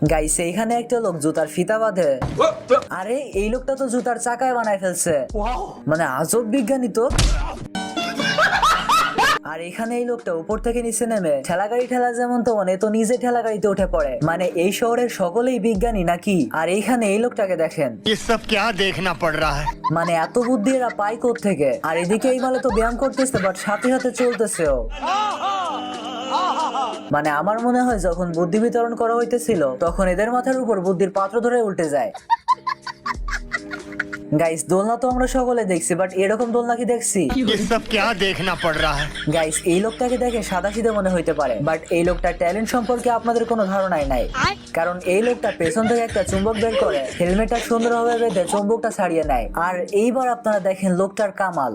গাইছে এখানে একটা লোক জুতার ফিতা বাঁধে। আরে এই লোকটা তো জুতার চাকায় বানায় ফেলছে। মানে আজব বিজ্ঞানী তো। আর এখানে এই লোকটা উপর থেকে নিচে নেমে ঠেলা গাড়ি ঠেলা যেমন তো মানে তো নিজে ঠেলা গাড়িতে উঠে পড়ে। মানে এই শহরের সকলেই বিজ্ঞানী নাকি? আর এখানে এই লোকটাকে দেখেন। মানে এত বুদ্ধি এরা পায় থেকে আর এদিকে এই মালে তো ব্যায়াম করতেছে বাট সাথে সাথে চলতেছেও। মানে আমার মনে হয় যখন বুদ্ধি বিতরণ করা হইতেছিল তখন এদের মাথার উপর বুদ্ধির পাত্র ধরে উল্টে যায়। গাইস দোলনা তো আমরা সকলে দেখছি বাট এরকম দোলনা কি দেখছি? গাইস এই লোকটাকে দেখে সাদা সিধে মনে হইতে পারে বাট এই লোকটা ট্যালেন্ট সম্পর্কে আপনাদের কোনো ধারণাই নাই। কারণ এই লোকটা পেছন থেকে একটা চুম্বক বের করে হেলমেটটা সুন্দরভাবে বেঁধে চুম্বকটা ছাড়িয়ে নেয়। আর এইবার আপনারা দেখেন লোকটার কামাল।